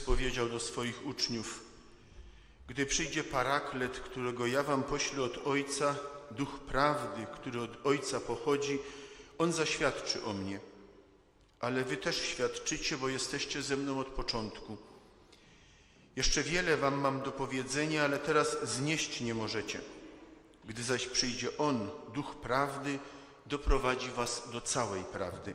powiedział do swoich uczniów: Gdy przyjdzie paraklet, którego ja wam poślę od Ojca, duch prawdy, który od Ojca pochodzi, on zaświadczy o mnie. Ale wy też świadczycie, bo jesteście ze mną od początku. Jeszcze wiele wam mam do powiedzenia, ale teraz znieść nie możecie. Gdy zaś przyjdzie On, Duch Prawdy, doprowadzi was do całej prawdy.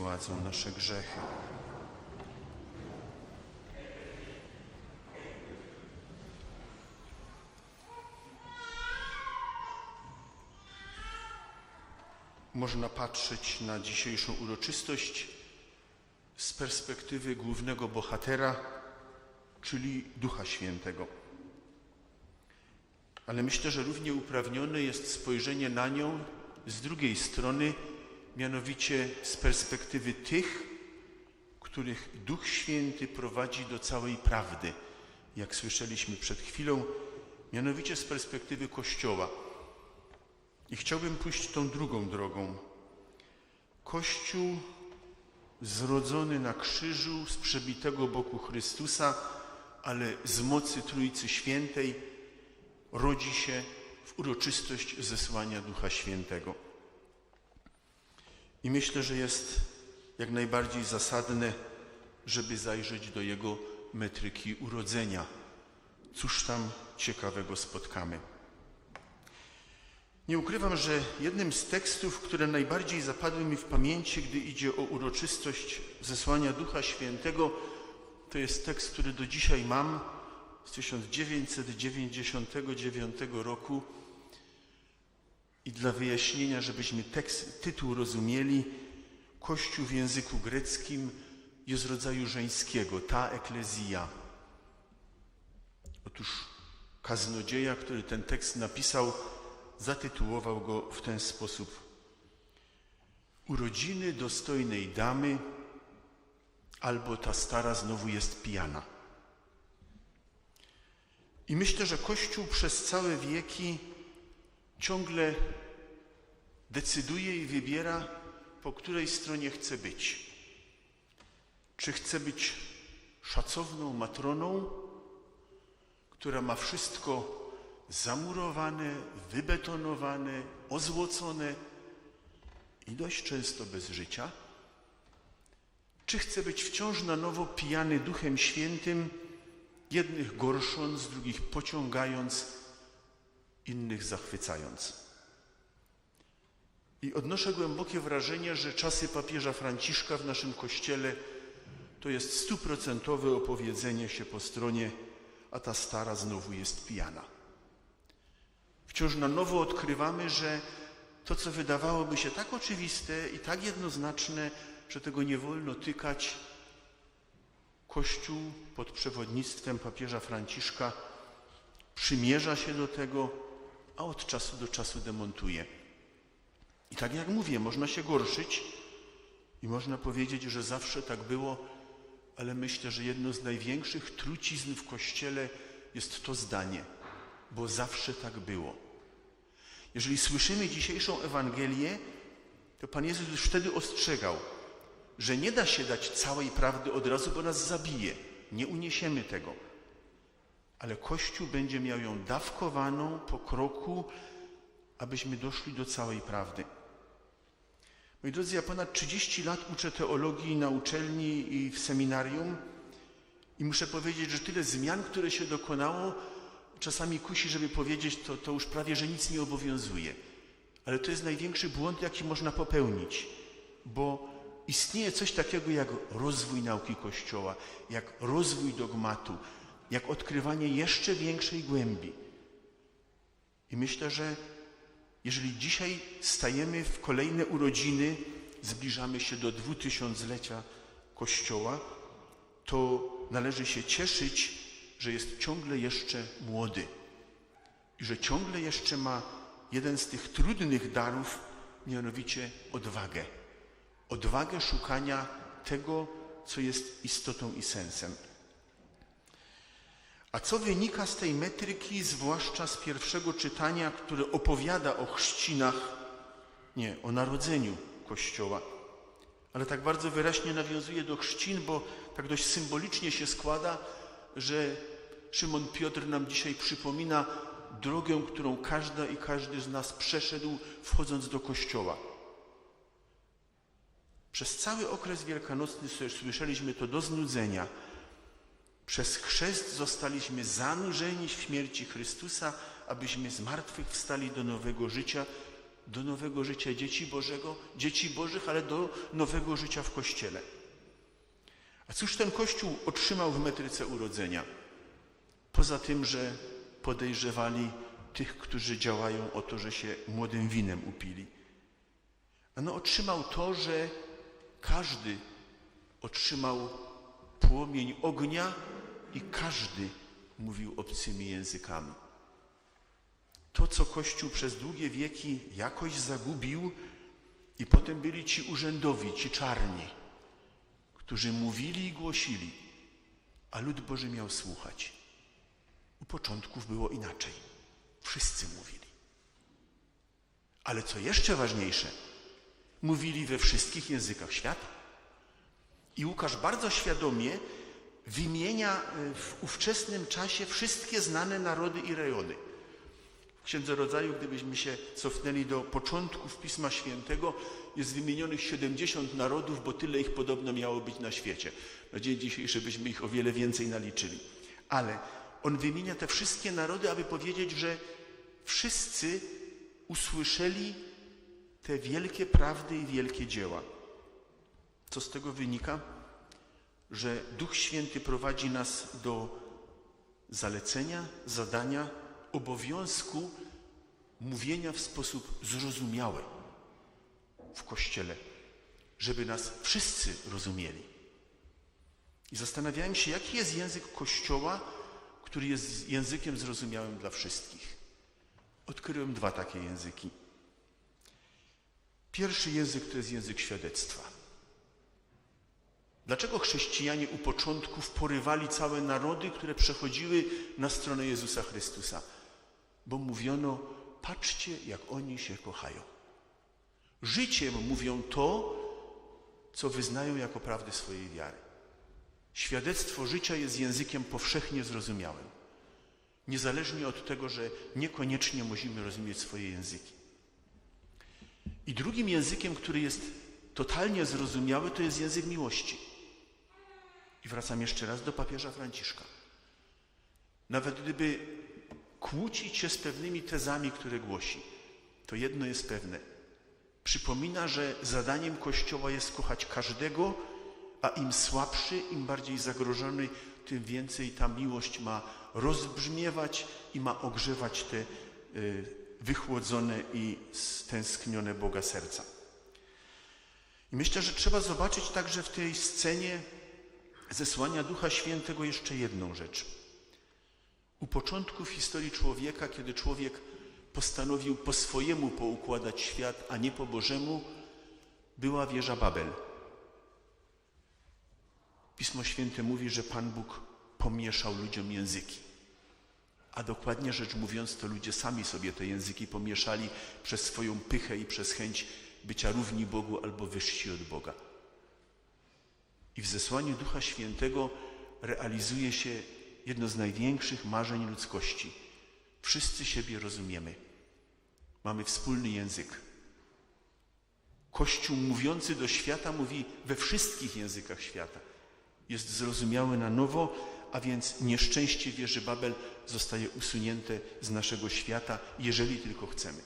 Zgładzą nasze grzechy. Można patrzeć na dzisiejszą uroczystość z perspektywy głównego bohatera, czyli Ducha Świętego. Ale myślę, że równie uprawnione jest spojrzenie na nią z drugiej strony, mianowicie z perspektywy tych, których Duch Święty prowadzi do całej prawdy, jak słyszeliśmy przed chwilą, mianowicie z perspektywy Kościoła. I chciałbym pójść tą drugą drogą. Kościół zrodzony na krzyżu z przebitego boku Chrystusa, ale z mocy Trójcy Świętej rodzi się w uroczystość zesłania Ducha Świętego. I myślę, że jest jak najbardziej zasadne, żeby zajrzeć do jego metryki urodzenia. Cóż tam ciekawego spotkamy? Nie ukrywam, że jednym z tekstów, które najbardziej zapadły mi w pamięci, gdy idzie o uroczystość zesłania Ducha Świętego, to jest tekst, który do dzisiaj mam z 1999 roku. I dla wyjaśnienia, żebyśmy tekst, tytuł rozumieli, Kościół w języku greckim jest rodzaju żeńskiego, ta eklezja. Otóż kaznodzieja, który ten tekst napisał, zatytułował go w ten sposób: Urodziny dostojnej damy, albo ta stara znowu jest pijana. I myślę, że Kościół przez całe wieki ciągle decyduje i wybiera, po której stronie chce być. Czy chce być szacowną matroną, która ma wszystko zamurowane, wybetonowane, ozłocone i dość często bez życia? Czy chce być wciąż na nowo pijany Duchem Świętym, jednych gorsząc, drugich pociągając, innych zachwycając? I odnoszę głębokie wrażenie, że czasy papieża Franciszka w naszym kościele to jest stuprocentowe opowiedzenie się po stronie, a ta stara znowu jest pijana. Wciąż na nowo odkrywamy, że to, co wydawałoby się tak oczywiste i tak jednoznaczne, że tego nie wolno tykać, Kościół pod przewodnictwem papieża Franciszka przymierza się do tego, a od czasu do czasu demontuje. I tak jak mówię, można się gorszyć i można powiedzieć, że zawsze tak było, ale myślę, że jedno z największych trucizn w Kościele jest to zdanie, bo zawsze tak było. Jeżeli słyszymy dzisiejszą Ewangelię, to Pan Jezus już wtedy ostrzegał, że nie da się dać całej prawdy od razu, bo nas zabije. Nie uniesiemy tego. Ale Kościół będzie miał ją dawkowaną po kroku, abyśmy doszli do całej prawdy. Moi drodzy, ja ponad 30 lat uczę teologii na uczelni i w seminarium i muszę powiedzieć, że tyle zmian, które się dokonało, czasami kusi, żeby powiedzieć, to, to już prawie, że nic nie obowiązuje. Ale to jest największy błąd, jaki można popełnić, bo istnieje coś takiego jak rozwój nauki Kościoła, jak rozwój dogmatu, jak odkrywanie jeszcze większej głębi. I myślę, że jeżeli dzisiaj stajemy w kolejne urodziny, zbliżamy się do dwutysiąclecia Kościoła, to należy się cieszyć, że jest ciągle jeszcze młody i że ciągle jeszcze ma jeden z tych trudnych darów, mianowicie odwagę. Odwagę szukania tego, co jest istotą i sensem. A co wynika z tej metryki, zwłaszcza z pierwszego czytania, które opowiada o chrzcinach, nie, o narodzeniu Kościoła, ale tak bardzo wyraźnie nawiązuje do chrzcin, bo tak dość symbolicznie się składa, że Szymon Piotr nam dzisiaj przypomina drogę, którą każda i każdy z nas przeszedł, wchodząc do Kościoła. Przez cały okres wielkanocny słyszeliśmy to do znudzenia. Przez chrzest zostaliśmy zanurzeni w śmierci Chrystusa, abyśmy z martwych wstali do nowego życia, do nowego życia dzieci Bożego, dzieci Bożych, ale do nowego życia w Kościele. A cóż ten Kościół otrzymał w metryce urodzenia? Poza tym, że podejrzewali tych, którzy działają o to, że się młodym winem upili. Ano otrzymał to, że każdy otrzymał płomień ognia i każdy mówił obcymi językami. To, co Kościół przez długie wieki jakoś zagubił, i potem byli ci urzędowi, ci czarni, którzy mówili i głosili, a lud Boży miał słuchać. U początków było inaczej. Wszyscy mówili. Ale co jeszcze ważniejsze, mówili we wszystkich językach świata. I Łukasz bardzo świadomie wymienia e, w ówczesnym czasie wszystkie znane narody i rejony. W Księdze Rodzaju, gdybyśmy się cofnęli do początków Pisma Świętego, jest wymienionych 70 narodów, bo tyle ich podobno miało być na świecie. Na dzień dzisiejszy byśmy ich o wiele więcej naliczyli. Ale on wymienia te wszystkie narody, aby powiedzieć, że wszyscy usłyszeli te wielkie prawdy i wielkie dzieła. Co z tego wynika? Że Duch Święty prowadzi nas do zalecenia, zadania, obowiązku mówienia w sposób zrozumiały w Kościele, żeby nas wszyscy rozumieli. I zastanawiałem się, jaki jest język Kościoła, który jest językiem zrozumiałym dla wszystkich. Odkryłem dwa takie języki. Pierwszy język to jest język świadectwa. Dlaczego chrześcijanie u początków porywali całe narody, które przechodziły na stronę Jezusa Chrystusa? Bo mówiono, patrzcie, jak oni się kochają. Życiem mówią to, co wyznają jako prawdę swojej wiary. Świadectwo życia jest językiem powszechnie zrozumiałym. Niezależnie od tego, że niekoniecznie musimy rozumieć swoje języki. I drugim językiem, który jest totalnie zrozumiały, to jest język miłości. I wracam jeszcze raz do papieża Franciszka. Nawet gdyby kłócić się z pewnymi tezami, które głosi, to jedno jest pewne. Przypomina, że zadaniem Kościoła jest kochać każdego, a im słabszy, im bardziej zagrożony, tym więcej ta miłość ma rozbrzmiewać i ma ogrzewać te y, wychłodzone i stęsknione Boga serca. I myślę, że trzeba zobaczyć także w tej scenie zesłania Ducha Świętego jeszcze jedną rzecz. U początku w historii człowieka, kiedy człowiek postanowił po swojemu poukładać świat, a nie po Bożemu, była wieża Babel. Pismo Święte mówi, że Pan Bóg pomieszał ludziom języki. A dokładnie rzecz mówiąc, to ludzie sami sobie te języki pomieszali przez swoją pychę i przez chęć bycia równi Bogu albo wyżsi od Boga. I w zesłaniu Ducha Świętego realizuje się jedno z największych marzeń ludzkości. Wszyscy siebie rozumiemy. Mamy wspólny język. Kościół mówiący do świata mówi we wszystkich językach świata jest zrozumiały na nowo, a więc nieszczęście wieży Babel zostaje usunięte z naszego świata, jeżeli tylko chcemy.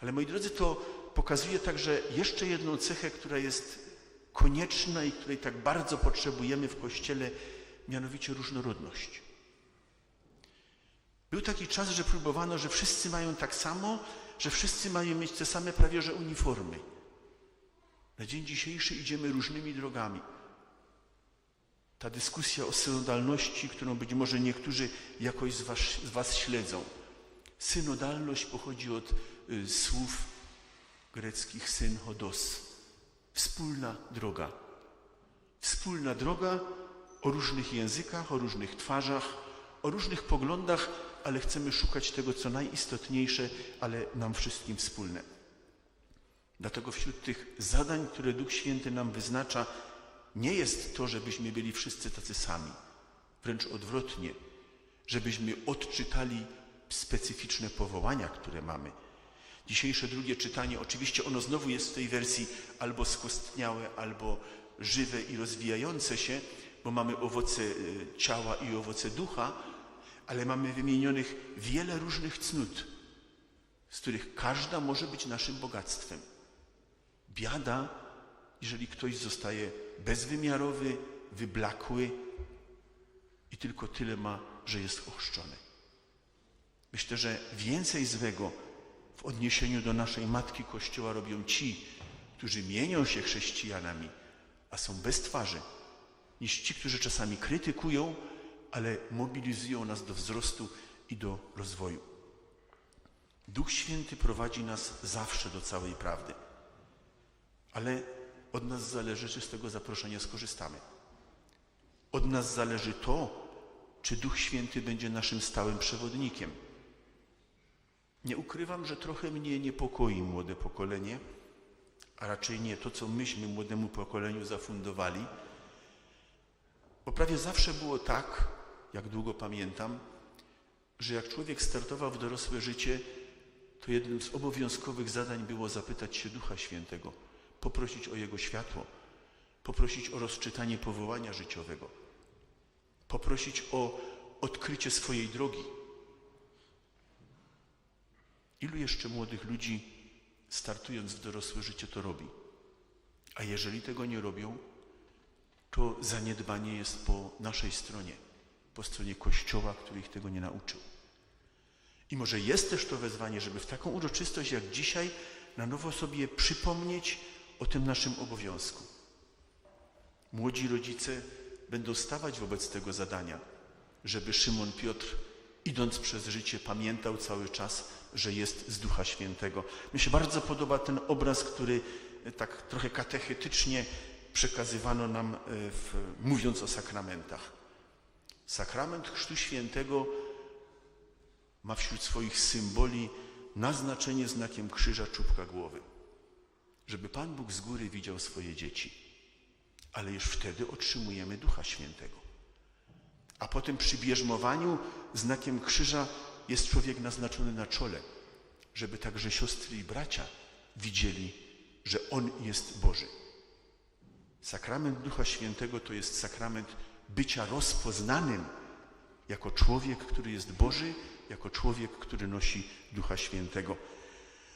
Ale moi drodzy, to pokazuje także jeszcze jedną cechę, która jest konieczna i której tak bardzo potrzebujemy w Kościele, mianowicie różnorodność. Był taki czas, że próbowano, że wszyscy mają tak samo, że wszyscy mają mieć te same prawie że uniformy. Na dzień dzisiejszy idziemy różnymi drogami. Ta dyskusja o synodalności, którą być może niektórzy jakoś z was, z was śledzą. Synodalność pochodzi od y, słów greckich syn hodos. Wspólna droga. Wspólna droga o różnych językach, o różnych twarzach, o różnych poglądach, ale chcemy szukać tego, co najistotniejsze, ale nam wszystkim wspólne. Dlatego wśród tych zadań, które Duch Święty nam wyznacza, nie jest to, żebyśmy byli wszyscy tacy sami. Wręcz odwrotnie, żebyśmy odczytali specyficzne powołania, które mamy. Dzisiejsze drugie czytanie, oczywiście ono znowu jest w tej wersji albo skostniałe, albo żywe i rozwijające się, bo mamy owoce y, ciała i owoce ducha, ale mamy wymienionych wiele różnych cnót, z których każda może być naszym bogactwem. Biada, jeżeli ktoś zostaje bezwymiarowy, wyblakły i tylko tyle ma, że jest ochrzczony. Myślę, że więcej złego w odniesieniu do naszej Matki Kościoła robią ci, którzy mienią się chrześcijanami, a są bez twarzy, niż ci, którzy czasami krytykują, ale mobilizują nas do wzrostu i do rozwoju. Duch Święty prowadzi nas zawsze do całej prawdy, ale od nas zależy, czy z tego zaproszenia skorzystamy. Od nas zależy to, czy Duch Święty będzie naszym stałym przewodnikiem. Nie ukrywam, że trochę mnie niepokoi młode pokolenie, a raczej nie to, co myśmy młodemu pokoleniu zafundowali, bo prawie zawsze było tak, jak długo pamiętam, że jak człowiek startował w dorosłe życie, to jednym z obowiązkowych zadań było zapytać się Ducha Świętego, poprosić o Jego światło, poprosić o rozczytanie powołania życiowego, poprosić o odkrycie swojej drogi. Ilu jeszcze młodych ludzi, startując w dorosłe życie, to robi? A jeżeli tego nie robią, to zaniedbanie jest po naszej stronie, po stronie Kościoła, który ich tego nie nauczył. I może jest też to wezwanie, żeby w taką uroczystość jak dzisiaj na nowo sobie przypomnieć o tym naszym obowiązku. Młodzi rodzice będą stawać wobec tego zadania, żeby Szymon Piotr, idąc przez życie, pamiętał cały czas, że jest z Ducha Świętego. Mi się bardzo podoba ten obraz, który tak trochę katechetycznie przekazywano nam, e, w, mówiąc o sakramentach. Sakrament Chrztu Świętego ma wśród swoich symboli naznaczenie znakiem krzyża czubka głowy. Żeby Pan Bóg z góry widział swoje dzieci. Ale już wtedy otrzymujemy Ducha Świętego. A potem przy bierzmowaniu znakiem krzyża jest człowiek naznaczony na czole, żeby także siostry i bracia widzieli, że On jest Boży. Sakrament Ducha Świętego to jest sakrament bycia rozpoznanym jako człowiek, który jest Boży, jako człowiek, który nosi Ducha Świętego.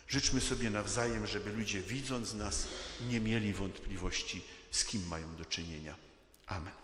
Życzmy sobie nawzajem, żeby ludzie widząc nas nie mieli wątpliwości, z kim mają do czynienia. Amen.